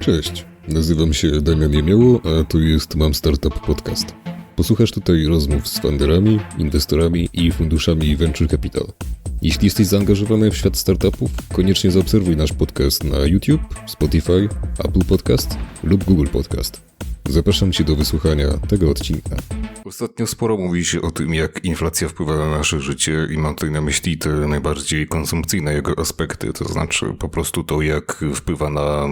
Cześć, nazywam się Damian Jemioło, a to jest Mam Startup Podcast. Posłuchasz tutaj rozmów z funderami, inwestorami i funduszami Venture Capital. Jeśli jesteś zaangażowany w świat startupów, koniecznie zaobserwuj nasz podcast na YouTube, Spotify, Apple Podcast lub Google Podcast. Zapraszam Cię do wysłuchania tego odcinka. Ostatnio sporo mówi się o tym, jak inflacja wpływa na nasze życie i mam tutaj na myśli te najbardziej konsumpcyjne jego aspekty, to znaczy po prostu to, jak wpływa na,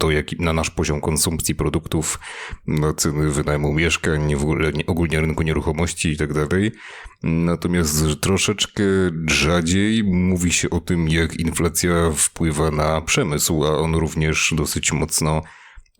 to, jak, na nasz poziom konsumpcji produktów, na ceny wynajmu mieszkań, w ogóle, ogólnie rynku nieruchomości i tak. Natomiast troszeczkę rzadziej mówi się o tym, jak inflacja wpływa na przemysł, a on również dosyć mocno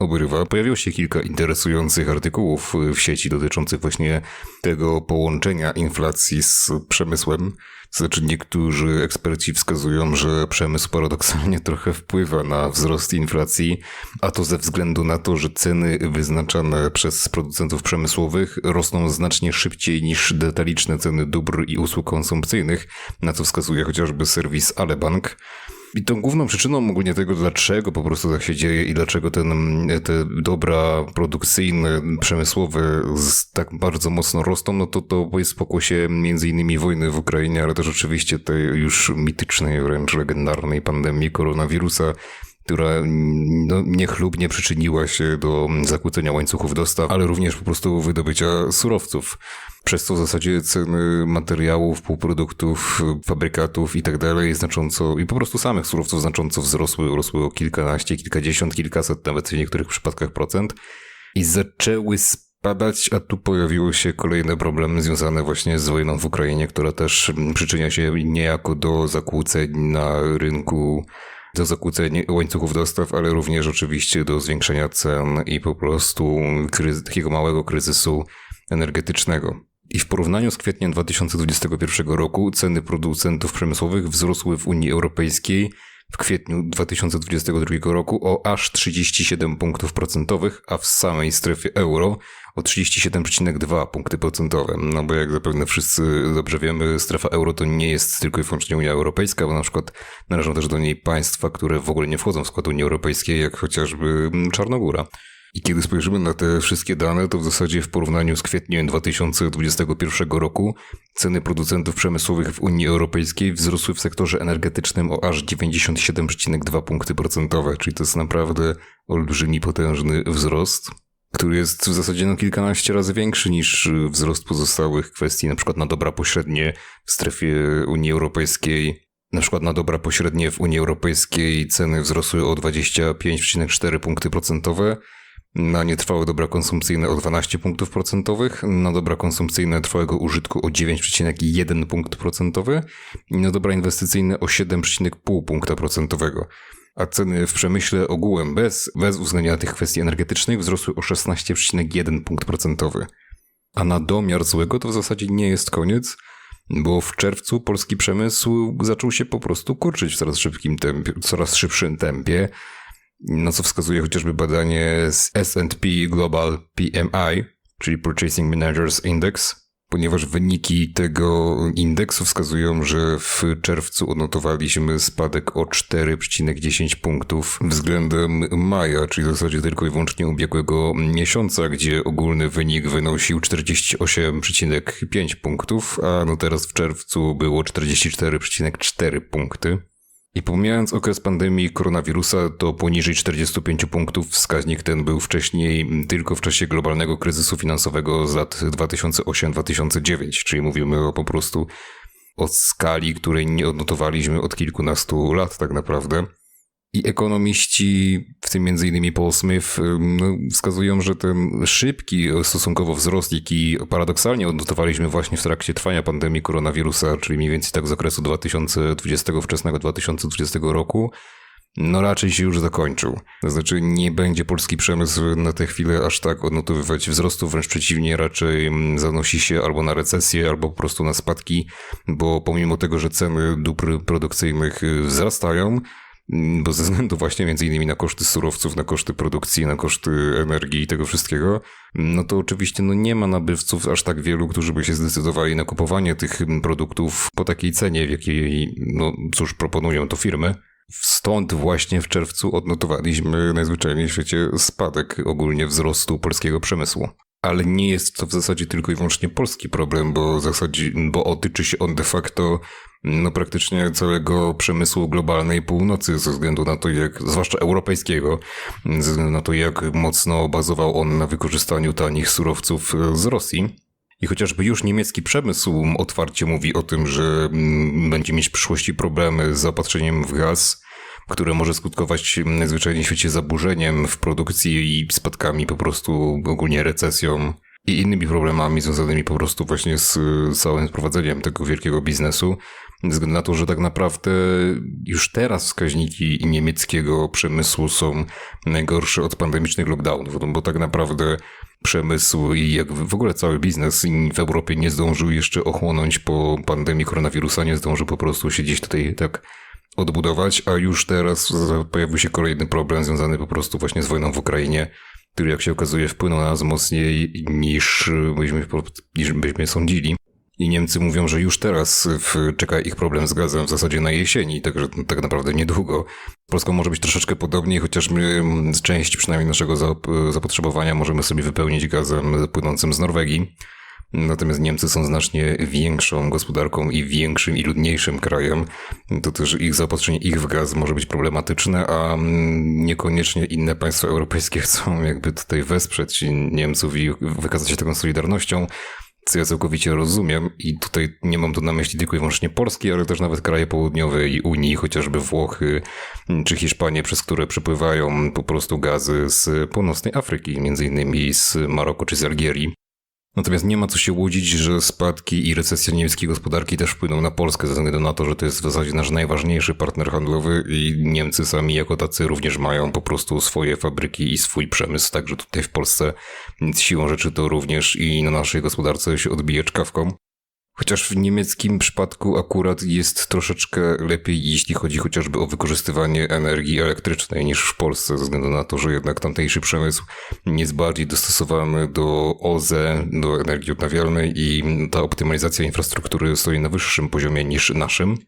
obrywa. Pojawiło się kilka interesujących artykułów w sieci dotyczących właśnie tego połączenia inflacji z przemysłem. Znaczy niektórzy eksperci wskazują, że przemysł paradoksalnie trochę wpływa na wzrost inflacji, a to ze względu na to, że ceny wyznaczane przez producentów przemysłowych rosną znacznie szybciej niż detaliczne ceny dóbr i usług konsumpcyjnych, na co wskazuje chociażby serwis Alebank. I tą główną przyczyną ogólnie tego, dlaczego po prostu tak się dzieje i dlaczego ten, te dobra produkcyjne, przemysłowe tak bardzo mocno rosną, no to to jest pokłosie między innymi wojny w Ukrainie, ale też oczywiście tej już mitycznej, wręcz legendarnej pandemii koronawirusa, która no, niechlubnie przyczyniła się do zakłócenia łańcuchów dostaw, ale również po prostu wydobycia surowców. Przez co w zasadzie ceny materiałów, półproduktów, fabrykatów i tak dalej znacząco, i po prostu samych surowców znacząco wzrosły, rosły o kilkanaście, kilkadziesiąt, kilkaset, nawet w niektórych przypadkach procent i zaczęły spadać, a tu pojawiły się kolejne problemy związane właśnie z wojną w Ukrainie, która też przyczynia się niejako do zakłóceń na rynku do zakłóceń łańcuchów dostaw, ale również oczywiście do zwiększenia cen i po prostu takiego małego kryzysu energetycznego. I w porównaniu z kwietniem 2021 roku ceny producentów przemysłowych wzrosły w Unii Europejskiej w kwietniu 2022 roku o aż 37 punktów procentowych, a w samej strefie euro o 37,2 punkty procentowe. No bo jak zapewne wszyscy dobrze wiemy, strefa euro to nie jest tylko i wyłącznie Unia Europejska, bo na przykład należą też do niej państwa, które w ogóle nie wchodzą w skład Unii Europejskiej, jak chociażby Czarnogóra. I kiedy spojrzymy na te wszystkie dane, to w zasadzie w porównaniu z kwietniem 2021 roku ceny producentów przemysłowych w Unii Europejskiej wzrosły w sektorze energetycznym o aż 97,2 punkty procentowe, czyli to jest naprawdę olbrzymi, potężny wzrost który jest w zasadzie no kilkanaście razy większy niż wzrost pozostałych kwestii, na przykład na dobra pośrednie w strefie Unii Europejskiej. Na przykład na dobra pośrednie w Unii Europejskiej ceny wzrosły o 25,4 punkty procentowe, na nietrwałe dobra konsumpcyjne o 12 punktów procentowych, na dobra konsumpcyjne trwałego użytku o 9,1 punkt procentowy i na dobra inwestycyjne o 7,5 punkta procentowego. A ceny w przemyśle ogółem bez, bez uwzględnienia tych kwestii energetycznych wzrosły o 16,1 punkt procentowy. A na domiar złego to w zasadzie nie jest koniec, bo w czerwcu polski przemysł zaczął się po prostu kurczyć w coraz szybkim tempie, coraz szybszym tempie na co wskazuje chociażby badanie z S&P Global PMI, czyli Purchasing Managers Index, ponieważ wyniki tego indeksu wskazują, że w czerwcu odnotowaliśmy spadek o 4,10 punktów względem maja, czyli w zasadzie tylko i wyłącznie ubiegłego miesiąca, gdzie ogólny wynik wynosił 48,5 punktów, a no teraz w czerwcu było 44,4 punkty. I pomijając okres pandemii koronawirusa, to poniżej 45 punktów wskaźnik ten był wcześniej tylko w czasie globalnego kryzysu finansowego z lat 2008-2009, czyli mówimy o po prostu o skali, której nie odnotowaliśmy od kilkunastu lat tak naprawdę. I ekonomiści, w tym innymi Paul Smith, no, wskazują, że ten szybki stosunkowo wzrost, jaki paradoksalnie odnotowaliśmy właśnie w trakcie trwania pandemii koronawirusa, czyli mniej więcej tak z okresu 2020, wczesnego 2020 roku, no raczej się już zakończył. To znaczy nie będzie polski przemysł na tę chwilę aż tak odnotowywać wzrostu, wręcz przeciwnie, raczej zanosi się albo na recesję, albo po prostu na spadki, bo pomimo tego, że ceny dóbr produkcyjnych wzrastają, bo ze względu właśnie między innymi na koszty surowców, na koszty produkcji, na koszty energii i tego wszystkiego, no to oczywiście no nie ma nabywców aż tak wielu, którzy by się zdecydowali na kupowanie tych produktów po takiej cenie, w jakiej, no cóż, proponują to firmy. Stąd właśnie w czerwcu odnotowaliśmy najzwyczajniej w świecie spadek ogólnie wzrostu polskiego przemysłu. Ale nie jest to w zasadzie tylko i wyłącznie polski problem, bo, zasadzie, bo otyczy się on de facto no, praktycznie całego przemysłu globalnej północy, ze względu na to, jak, zwłaszcza europejskiego, ze względu na to, jak mocno bazował on na wykorzystaniu tanich surowców z Rosji. I chociażby już niemiecki przemysł otwarcie mówi o tym, że będzie mieć w przyszłości problemy z zaopatrzeniem w gaz, które może skutkować najzwyczajniej w świecie zaburzeniem w produkcji i spadkami po prostu ogólnie recesją i innymi problemami związanymi po prostu właśnie z całym prowadzeniem tego wielkiego biznesu. Ze względu na to, że tak naprawdę już teraz wskaźniki niemieckiego przemysłu są najgorsze od pandemicznych lockdownów, no bo tak naprawdę przemysł i jak w ogóle cały biznes w Europie nie zdążył jeszcze ochłonąć po pandemii koronawirusa, nie zdążył po prostu siedzieć tutaj tak odbudować, a już teraz pojawił się kolejny problem związany po prostu właśnie z wojną w Ukrainie, który jak się okazuje wpłynął na nas mocniej niż byśmy, niż byśmy sądzili. I Niemcy mówią, że już teraz czeka ich problem z gazem w zasadzie na jesieni, także tak naprawdę niedługo. Polską może być troszeczkę podobniej, chociaż my z części przynajmniej naszego zapotrzebowania możemy sobie wypełnić gazem płynącym z Norwegii. Natomiast Niemcy są znacznie większą gospodarką i większym i ludniejszym krajem. To też ich zaopatrzenie ich w gaz może być problematyczne, a niekoniecznie inne państwa europejskie chcą jakby tutaj wesprzeć Niemców i wykazać się taką solidarnością co ja całkowicie rozumiem i tutaj nie mam tu na myśli tylko i wyłącznie Polski, ale też nawet kraje południowej Unii, chociażby Włochy czy Hiszpanie, przez które przepływają po prostu gazy z północnej Afryki, między innymi z Maroku czy z Algierii. Natomiast nie ma co się łudzić, że spadki i recesja niemieckiej gospodarki też wpłyną na Polskę, ze względu na to, że to jest w zasadzie nasz najważniejszy partner handlowy i Niemcy sami jako tacy również mają po prostu swoje fabryki i swój przemysł, także tutaj w Polsce siłą rzeczy to również i na naszej gospodarce się odbije czkawką. Chociaż w niemieckim przypadku akurat jest troszeczkę lepiej, jeśli chodzi chociażby o wykorzystywanie energii elektrycznej niż w Polsce, ze względu na to, że jednak tamtejszy przemysł jest bardziej dostosowany do OZE, do energii odnawialnej i ta optymalizacja infrastruktury stoi na wyższym poziomie niż naszym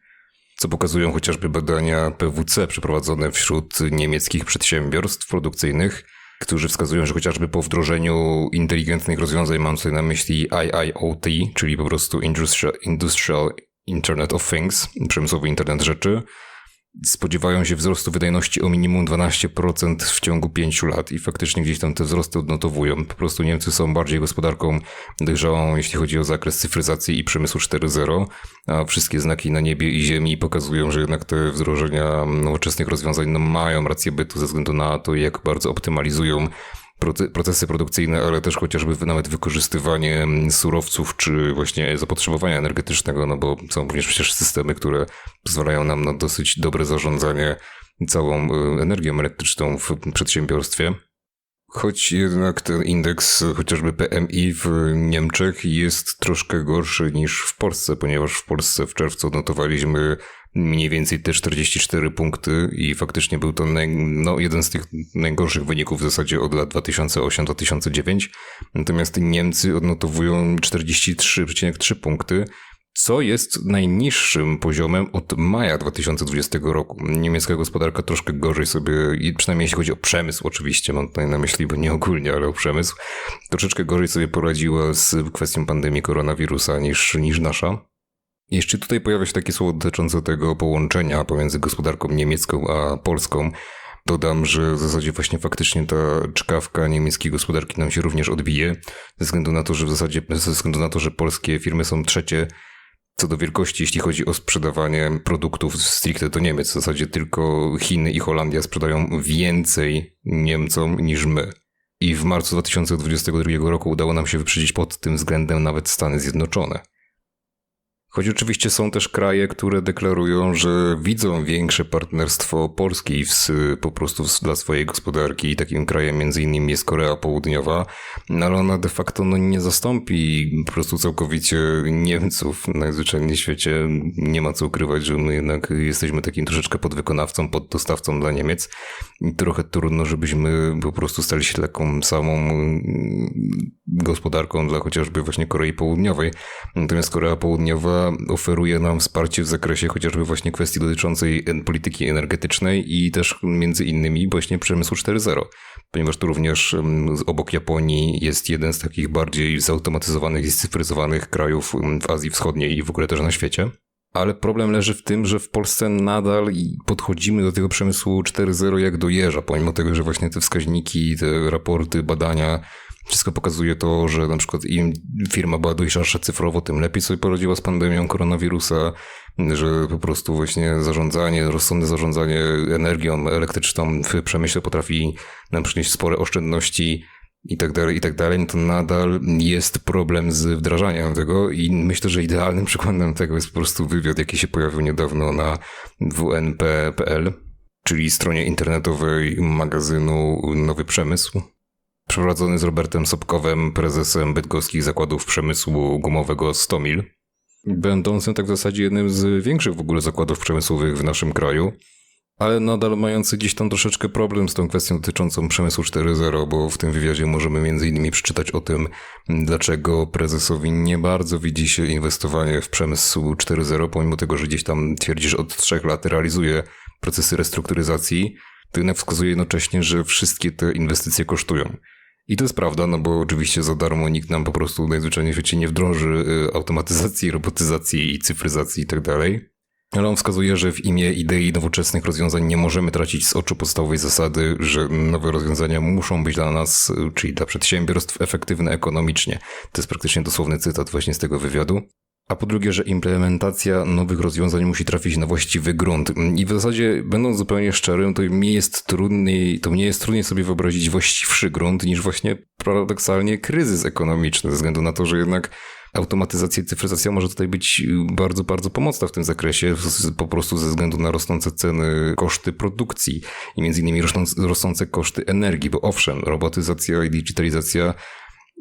co pokazują chociażby badania PWC przeprowadzone wśród niemieckich przedsiębiorstw produkcyjnych, którzy wskazują, że chociażby po wdrożeniu inteligentnych rozwiązań, mam tutaj na myśli IIoT, czyli po prostu Industrial, Industrial Internet of Things, przemysłowy internet rzeczy, spodziewają się wzrostu wydajności o minimum 12% w ciągu 5 lat i faktycznie gdzieś tam te wzrosty odnotowują. Po prostu Niemcy są bardziej gospodarką dojrzałą, jeśli chodzi o zakres cyfryzacji i przemysłu 4.0, a wszystkie znaki na niebie i ziemi pokazują, że jednak te wdrożenia nowoczesnych rozwiązań no, mają rację bytu ze względu na to, jak bardzo optymalizują procesy produkcyjne, ale też chociażby nawet wykorzystywanie mm, surowców, czy właśnie zapotrzebowania energetycznego, no bo są również przecież systemy, które pozwalają nam na dosyć dobre zarządzanie całą y, energią elektryczną w przedsiębiorstwie. Choć jednak ten indeks, chociażby PMI w Niemczech jest troszkę gorszy niż w Polsce, ponieważ w Polsce w czerwcu notowaliśmy mniej więcej te 44 punkty i faktycznie był to no, jeden z tych najgorszych wyników w zasadzie od lat 2008-2009. Natomiast Niemcy odnotowują 43,3 punkty, co jest najniższym poziomem od maja 2020 roku. Niemiecka gospodarka troszkę gorzej sobie, przynajmniej jeśli chodzi o przemysł, oczywiście mam tutaj na myśli, bo nie ogólnie, ale o przemysł, troszeczkę gorzej sobie poradziła z kwestią pandemii koronawirusa niż, niż nasza. Jeszcze tutaj pojawia się takie słowo dotyczące tego połączenia pomiędzy gospodarką niemiecką a polską. Dodam, że w zasadzie właśnie faktycznie ta czkawka niemieckiej gospodarki nam się również odbije, ze względu na to, że w zasadzie, ze względu na to, że polskie firmy są trzecie co do wielkości, jeśli chodzi o sprzedawanie produktów stricte do Niemiec. W zasadzie tylko Chiny i Holandia sprzedają więcej Niemcom niż my. I w marcu 2022 roku udało nam się wyprzedzić pod tym względem nawet Stany Zjednoczone. Choć oczywiście są też kraje, które deklarują, że widzą większe partnerstwo Polski w, po prostu dla swojej gospodarki i takim krajem między innymi jest Korea Południowa, no ale ona de facto no, nie zastąpi po prostu całkowicie Niemców najzwyczajniej w świecie. Nie ma co ukrywać, że my jednak jesteśmy takim troszeczkę podwykonawcą, poddostawcą dla Niemiec i trochę trudno, żebyśmy po prostu stali się taką samą mm, gospodarką dla chociażby właśnie Korei Południowej. Natomiast Korea Południowa oferuje nam wsparcie w zakresie chociażby właśnie kwestii dotyczącej polityki energetycznej i też między innymi właśnie przemysłu 4.0, ponieważ tu również obok Japonii jest jeden z takich bardziej zautomatyzowanych i scyfryzowanych krajów w Azji Wschodniej i w ogóle też na świecie. Ale problem leży w tym, że w Polsce nadal podchodzimy do tego przemysłu 4.0 jak do jeża, pomimo tego, że właśnie te wskaźniki, te raporty, badania, wszystko pokazuje to, że na przykład im firma była dojrzalsza cyfrowo, tym lepiej sobie poradziła z pandemią koronawirusa, że po prostu właśnie zarządzanie, rozsądne zarządzanie energią elektryczną w przemyśle potrafi nam przynieść spore oszczędności i tak dalej, i tak dalej, no to nadal jest problem z wdrażaniem tego i myślę, że idealnym przykładem tego jest po prostu wywiad, jaki się pojawił niedawno na wnp.pl, czyli stronie internetowej magazynu Nowy Przemysł, przeprowadzony z Robertem Sobkowem, prezesem bydgoskich zakładów przemysłu gumowego Stomil, będącym tak w zasadzie jednym z większych w ogóle zakładów przemysłowych w naszym kraju ale nadal mający gdzieś tam troszeczkę problem z tą kwestią dotyczącą przemysłu 4.0, bo w tym wywiadzie możemy między innymi przeczytać o tym, dlaczego prezesowi nie bardzo widzi się inwestowanie w przemysł 4.0, pomimo tego, że gdzieś tam twierdzi, że od trzech lat realizuje procesy restrukturyzacji, to jednak wskazuje jednocześnie, że wszystkie te inwestycje kosztują. I to jest prawda, no bo oczywiście za darmo nikt nam po prostu najzwyczajniej w świecie nie wdroży y, automatyzacji, robotyzacji i cyfryzacji i tak. Ale on wskazuje, że w imię idei nowoczesnych rozwiązań nie możemy tracić z oczu podstawowej zasady, że nowe rozwiązania muszą być dla nas, czyli dla przedsiębiorstw, efektywne ekonomicznie. To jest praktycznie dosłowny cytat właśnie z tego wywiadu. A po drugie, że implementacja nowych rozwiązań musi trafić na właściwy grunt. I w zasadzie, będąc zupełnie szczerym, to mi jest trudniej, to mnie jest trudniej sobie wyobrazić właściwszy grunt niż właśnie paradoksalnie kryzys ekonomiczny, ze względu na to, że jednak automatyzacja i cyfryzacja może tutaj być bardzo, bardzo pomocna w tym zakresie, po prostu ze względu na rosnące ceny, koszty produkcji i między innymi rosnące koszty energii, bo owszem, robotyzacja i digitalizacja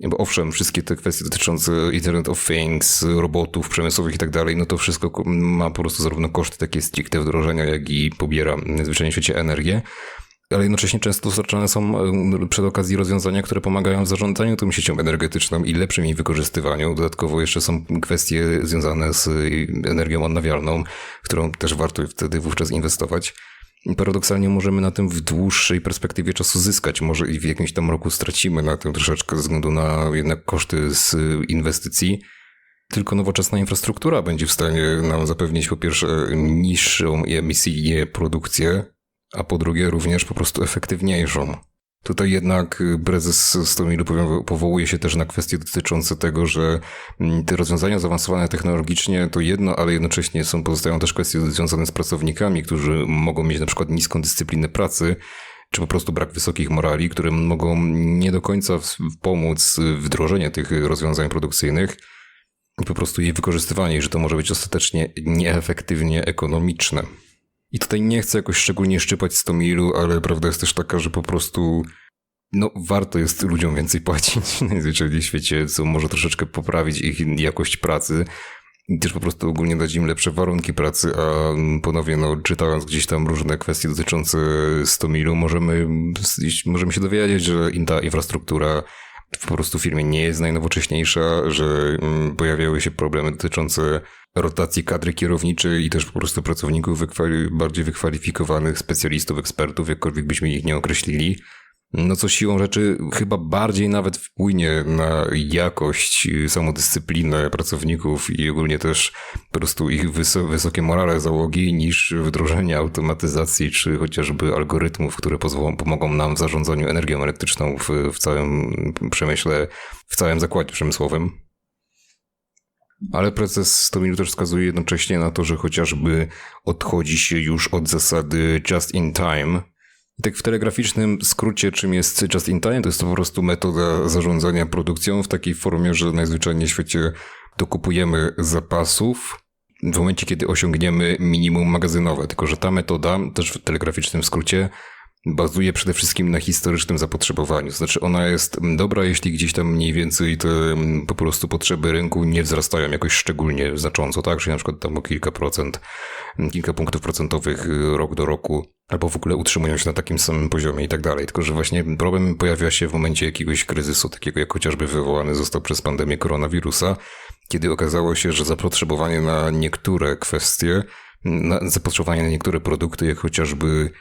bo owszem, wszystkie te kwestie dotyczące Internet of Things, robotów przemysłowych i tak dalej, no to wszystko ma po prostu zarówno koszty takie stricte wdrożenia, jak i pobiera zwyczajnie w świecie energię ale jednocześnie często dostarczane są e, przed okazji rozwiązania, które pomagają w zarządzaniu tą siecią energetyczną i lepszym jej wykorzystywaniu. Dodatkowo jeszcze są kwestie związane z energią odnawialną, w którą też warto wtedy wówczas inwestować. Paradoksalnie możemy na tym w dłuższej perspektywie czasu zyskać. Może i w jakimś tam roku stracimy na tym troszeczkę ze względu na jednak koszty z inwestycji. Tylko nowoczesna infrastruktura będzie w stanie nam zapewnić po pierwsze niższą emisyjnie produkcję, a po drugie również po prostu efektywniejszą. Tutaj jednak prezes Stomilu powołuje się też na kwestie dotyczące tego, że mm, te rozwiązania zaawansowane technologicznie to jedno, ale jednocześnie są, pozostają też kwestie związane z pracownikami, którzy mogą mieć na przykład niską dyscyplinę pracy, czy po prostu brak wysokich morali, które mogą nie do końca pomóc w wdrożeniu tych rozwiązań produkcyjnych i po prostu jej wykorzystywanie, że to może być ostatecznie nieefektywnie ekonomiczne. I tutaj nie chcę jakoś szczególnie szczypać 100 milu, ale prawda jest też taka, że po prostu no, warto jest ludziom więcej płacić najzwyczajniej w świecie, co może troszeczkę poprawić ich jakość pracy i też po prostu ogólnie dać im lepsze warunki pracy, a ponownie, no, czytając gdzieś tam różne kwestie dotyczące 100 milu, możemy, możemy się dowiedzieć, że ta infrastruktura po prostu w firmie nie jest najnowocześniejsza, że mm, pojawiały się problemy dotyczące rotacji kadry kierowniczej i też po prostu pracowników wykwali bardziej wykwalifikowanych, specjalistów, ekspertów, jakkolwiek byśmy ich nie określili. No co siłą rzeczy chyba bardziej nawet wpłynie na jakość, samodyscyplinę pracowników i ogólnie też po prostu ich wys- wysokie morale załogi niż wdrożenie automatyzacji czy chociażby algorytmów, które pozwolą, pomogą nam w zarządzaniu energią elektryczną w, w całym przemyśle, w całym zakładzie przemysłowym. Ale prezes Stomilu też wskazuje jednocześnie na to, że chociażby odchodzi się już od zasady just in time. I tak w telegraficznym skrócie, czym jest just in time, to jest to po prostu metoda zarządzania produkcją w takiej formie, że najzwyczajniej w świecie dokupujemy zapasów w momencie, kiedy osiągniemy minimum magazynowe. Tylko, że ta metoda, też w telegraficznym skrócie, bazuje przede wszystkim na historycznym zapotrzebowaniu. Znaczy ona jest dobra, jeśli gdzieś tam mniej więcej te mm, po prostu potrzeby rynku nie wzrastają jakoś szczególnie znacząco, tak? Czyli na przykład tam o kilka procent, mm, kilka punktów procentowych y, rok do roku, albo w ogóle utrzymują się na takim samym poziomie i tak dalej. Tylko, że właśnie problem pojawia się w momencie jakiegoś kryzysu, takiego jak chociażby wywołany został przez pandemię koronawirusa, kiedy okazało się, że zapotrzebowanie na niektóre kwestie, na zapotrzebowanie na niektóre produkty, jak chociażby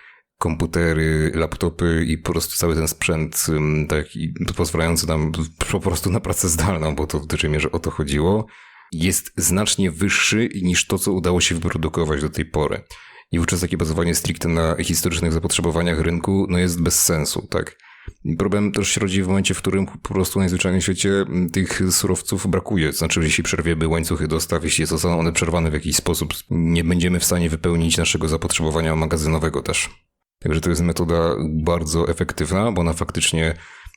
komputery, laptopy i po prostu cały ten sprzęt taki pozwalający nam po prostu na pracę zdalną, bo to w dużej mierze o to chodziło, jest znacznie wyższy niż to, co udało się wyprodukować do tej pory. I wówczas takie bazowanie stricte na historycznych zapotrzebowaniach rynku no jest bez sensu, tak? Problem też się rodzi w momencie, w którym po prostu najzwyczajniej w świecie tych surowców brakuje. Znaczy, jeśli przerwiemy łańcuchy dostaw, jeśli zostaną one przerwane w jakiś sposób, nie będziemy w stanie wypełnić naszego zapotrzebowania magazynowego też. Także to jest metoda bardzo efektywna, bo ona faktycznie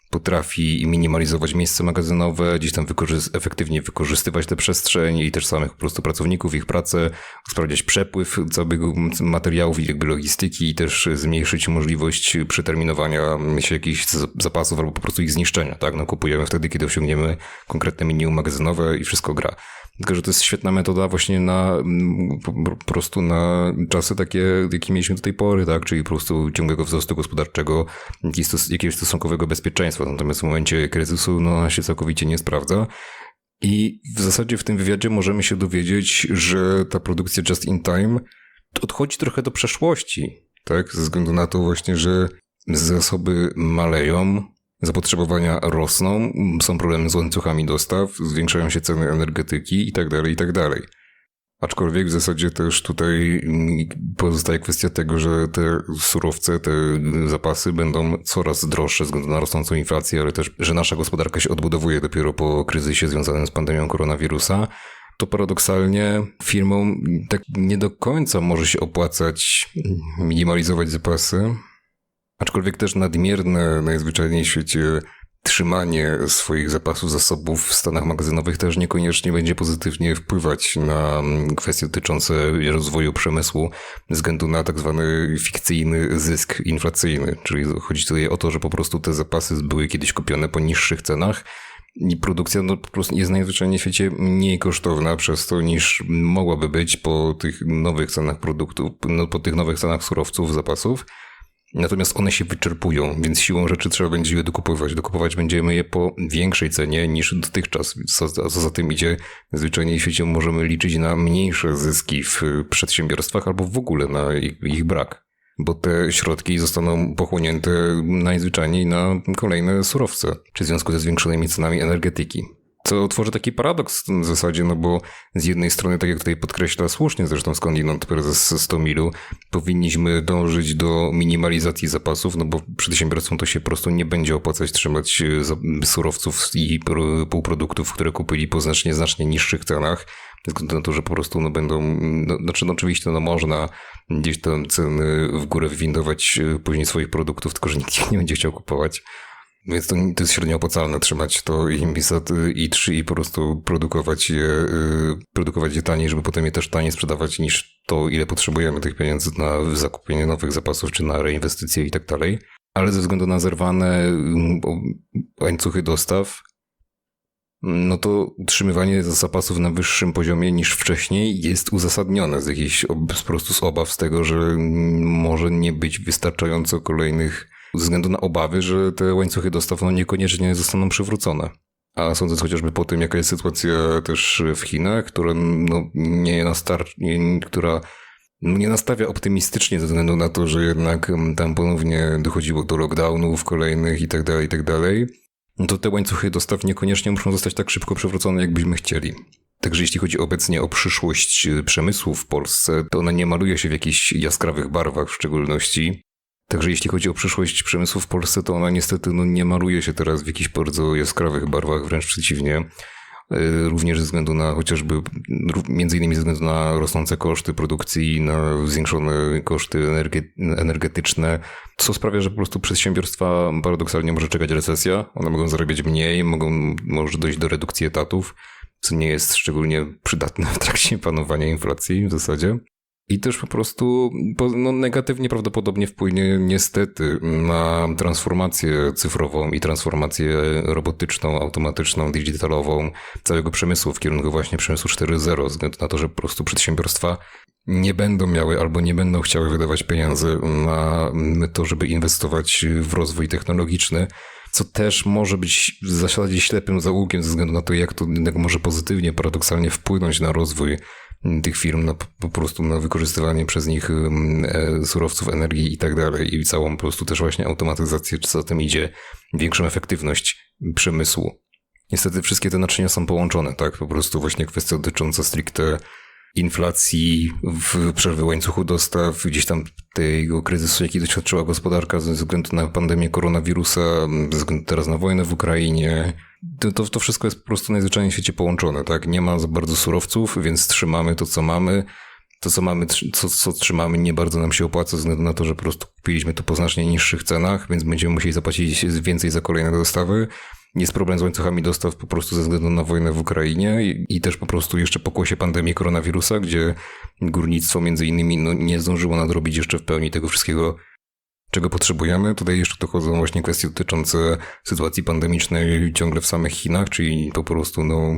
potrafi minimalizować miejsce magazynowe, gdzieś tam wykorzy- efektywnie wykorzystywać te przestrzenie i też samych po prostu pracowników, ich pracę, usprawniać przepływ całego materiałów i jakby logistyki i też zmniejszyć możliwość przeterminowania się jakichś zapasów albo po prostu ich zniszczenia, tak? No kupujemy wtedy, kiedy osiągniemy konkretne minimum magazynowe i wszystko gra. Tylko, że to jest świetna metoda właśnie na mm, po prostu na czasy takie, jakie mieliśmy do tej pory, tak? Czyli po prostu ciągłego wzrostu gospodarczego, jakiegoś stosunkowego bezpieczeństwa. Natomiast w momencie kryzysu no, ona się całkowicie nie sprawdza. I w zasadzie w tym wywiadzie możemy się dowiedzieć, że ta produkcja just in time odchodzi trochę do przeszłości, tak? Ze względu na to właśnie, że zasoby maleją, zapotrzebowania rosną, są problemy z łańcuchami dostaw, zwiększają się ceny energetyki itd., tak itd. Tak Aczkolwiek w zasadzie też tutaj pozostaje kwestia tego, że te surowce, te zapasy będą coraz droższe ze względu na rosnącą inflację, ale też, że nasza gospodarka się odbudowuje dopiero po kryzysie związanym z pandemią koronawirusa. To paradoksalnie firmom tak nie do końca może się opłacać minimalizować zapasy, Aczkolwiek też nadmierne najzwyczajniej w świecie trzymanie swoich zapasów zasobów w stanach magazynowych też niekoniecznie będzie pozytywnie wpływać na kwestie dotyczące rozwoju przemysłu ze względu na tak zwany fikcyjny zysk inflacyjny. Czyli chodzi tutaj o to, że po prostu te zapasy były kiedyś kupione po niższych cenach i produkcja no, po prostu jest najzwyczajniej w świecie mniej kosztowna przez to niż mogłaby być po tych nowych cenach produktów, no, po tych nowych cenach surowców, zapasów. Natomiast one się wyczerpują, więc siłą rzeczy trzeba będzie je dokupować. Dokupować będziemy je po większej cenie niż dotychczas. Co, co za tym idzie, zwyczajnie w świecie możemy liczyć na mniejsze zyski w przedsiębiorstwach albo w ogóle na ich, ich brak. Bo te środki zostaną pochłonięte najzwyczajniej na kolejne surowce, czy w związku ze zwiększonymi cenami energetyki. Co tworzy taki paradoks w zasadzie, no bo z jednej strony, tak jak tutaj podkreśla słusznie zresztą skądinąd prezes 100 milu, powinniśmy dążyć do minimalizacji zapasów, no bo przedsiębiorstwom to się po prostu nie będzie opłacać trzymać e, surowców i półproduktów, które kupili po znacznie, znacznie niższych cenach, ze względu na to, że po prostu no będą, no, znaczy no oczywiście no można gdzieś tam ceny w górę wywindować e, później swoich produktów, tylko że nikt nie będzie chciał kupować. Więc to, to jest średnio opłacalne trzymać to i Misat i 3 i po prostu produkować je, y, produkować je taniej, żeby potem je też taniej sprzedawać niż to, ile potrzebujemy tych pieniędzy na zakupienie nowych zapasów, czy na reinwestycje i tak dalej. Ale ze względu na zerwane mm, łańcuchy dostaw, no to utrzymywanie zapasów na wyższym poziomie niż wcześniej jest uzasadnione z jakichś po prostu z obaw z tego, że może nie być wystarczająco kolejnych ze względu na obawy, że te łańcuchy dostaw no, niekoniecznie zostaną przywrócone. A sądząc chociażby po tym, jaka jest sytuacja też w Chinach, która no, nie, nastar- nie, która nie nastawia optymistycznie ze względu na to, że jednak tam ponownie dochodziło do lockdownów kolejnych i tak dalej, i tak no to te łańcuchy dostaw niekoniecznie muszą zostać tak szybko przywrócone, jakbyśmy chcieli. Także jeśli chodzi obecnie o przyszłość przemysłu w Polsce, to ona nie maluje się w jakichś jaskrawych barwach w szczególności. Także jeśli chodzi o przyszłość przemysłu w Polsce, to ona niestety no, nie maluje się teraz w jakichś bardzo jaskrawych barwach, wręcz przeciwnie. E, również ze względu na chociażby, między innymi ze względu na rosnące koszty produkcji, na zwiększone koszty energetyczne, co sprawia, że po prostu przedsiębiorstwa paradoksalnie może czekać recesja, one mogą zarabiać mniej, mogą, może dojść do redukcji etatów, co nie jest szczególnie przydatne w trakcie panowania inflacji w zasadzie. I też po prostu no, negatywnie prawdopodobnie wpłynie niestety na transformację cyfrową i transformację robotyczną, automatyczną, digitalową całego przemysłu w kierunku właśnie przemysłu 4.0, ze względu na to, że po prostu przedsiębiorstwa nie będą miały albo nie będą chciały wydawać pieniędzy na to, żeby inwestować w rozwój technologiczny, co też może być w zasadzie ślepym zaułkiem ze względu na to, jak to może pozytywnie, paradoksalnie wpłynąć na rozwój tych firm, na po prostu na wykorzystywanie przez nich e, surowców, energii i tak dalej i całą po prostu też właśnie automatyzację, czy co za tym idzie, większą efektywność przemysłu. Niestety wszystkie te naczynia są połączone, tak? Po prostu właśnie kwestia dotycząca stricte inflacji, w przerwy łańcuchu dostaw, gdzieś tam tego kryzysu, jaki doświadczyła gospodarka ze względu na pandemię koronawirusa, ze względu teraz na wojnę w Ukrainie. To, to, wszystko jest po prostu najzwyczajniej w świecie połączone, tak? Nie ma za bardzo surowców, więc trzymamy to, co mamy. To, co mamy, co, co trzymamy, nie bardzo nam się opłaca, ze względu na to, że po prostu kupiliśmy to po znacznie niższych cenach, więc będziemy musieli zapłacić więcej za kolejne dostawy jest problem z łańcuchami dostaw po prostu ze względu na wojnę w Ukrainie i, i też po prostu jeszcze pokłosie pandemii koronawirusa, gdzie górnictwo między innymi no, nie zdążyło nadrobić jeszcze w pełni tego wszystkiego, czego potrzebujemy. Tutaj jeszcze dochodzą właśnie kwestie dotyczące sytuacji pandemicznej ciągle w samych Chinach, czyli po prostu no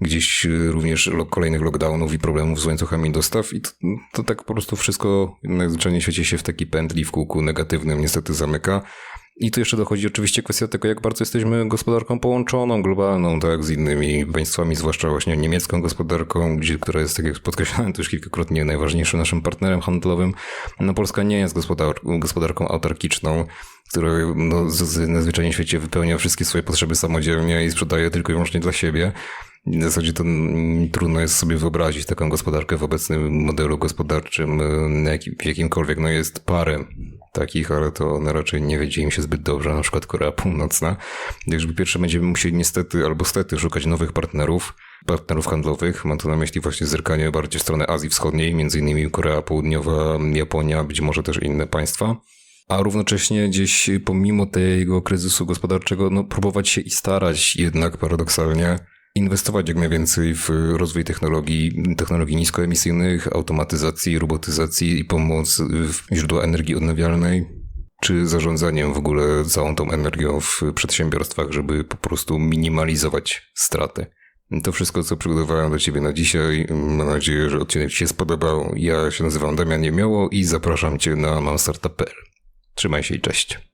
gdzieś również kolejnych lockdownów i problemów z łańcuchami dostaw i to, to tak po prostu wszystko najzwyczajniej w świecie się w taki pętli w kółku negatywnym niestety zamyka. I tu jeszcze dochodzi oczywiście kwestia tego, jak bardzo jesteśmy gospodarką połączoną, globalną, tak, z innymi państwami, zwłaszcza właśnie niemiecką gospodarką, gdzie, która jest, tak jak podkreślałem już kilkakrotnie, najważniejszym naszym partnerem handlowym. No Polska nie jest gospodar gospodarką autarkiczną, która no, w świecie wypełnia wszystkie swoje potrzeby samodzielnie i sprzedaje tylko i wyłącznie dla siebie. W zasadzie to trudno jest sobie wyobrazić taką gospodarkę w obecnym modelu gospodarczym, w jakimkolwiek, no jest parę takich, ale to one raczej nie wiedzie im się zbyt dobrze, na przykład Korea Północna. Także po pierwsze będziemy musieli niestety albo stety szukać nowych partnerów, partnerów handlowych. Mam tu na myśli właśnie zerkanie bardziej w stronę Azji Wschodniej, między innymi Korea Południowa, Japonia, być może też inne państwa. A równocześnie gdzieś pomimo tego kryzysu gospodarczego, no próbować się i starać jednak paradoksalnie inwestować jak najwięcej w rozwój technologii, technologii niskoemisyjnych, automatyzacji, robotyzacji i pomoc w źródła energii odnawialnej, czy zarządzaniem w ogóle całą tą energią w przedsiębiorstwach, żeby po prostu minimalizować straty. To wszystko, co przygotowałem dla Ciebie na dzisiaj. Mam nadzieję, że odcinek Ci się spodobał. Ja się nazywam Damian Niemioło i zapraszam Cię na mamstartup.pl. Trzymaj się i cześć.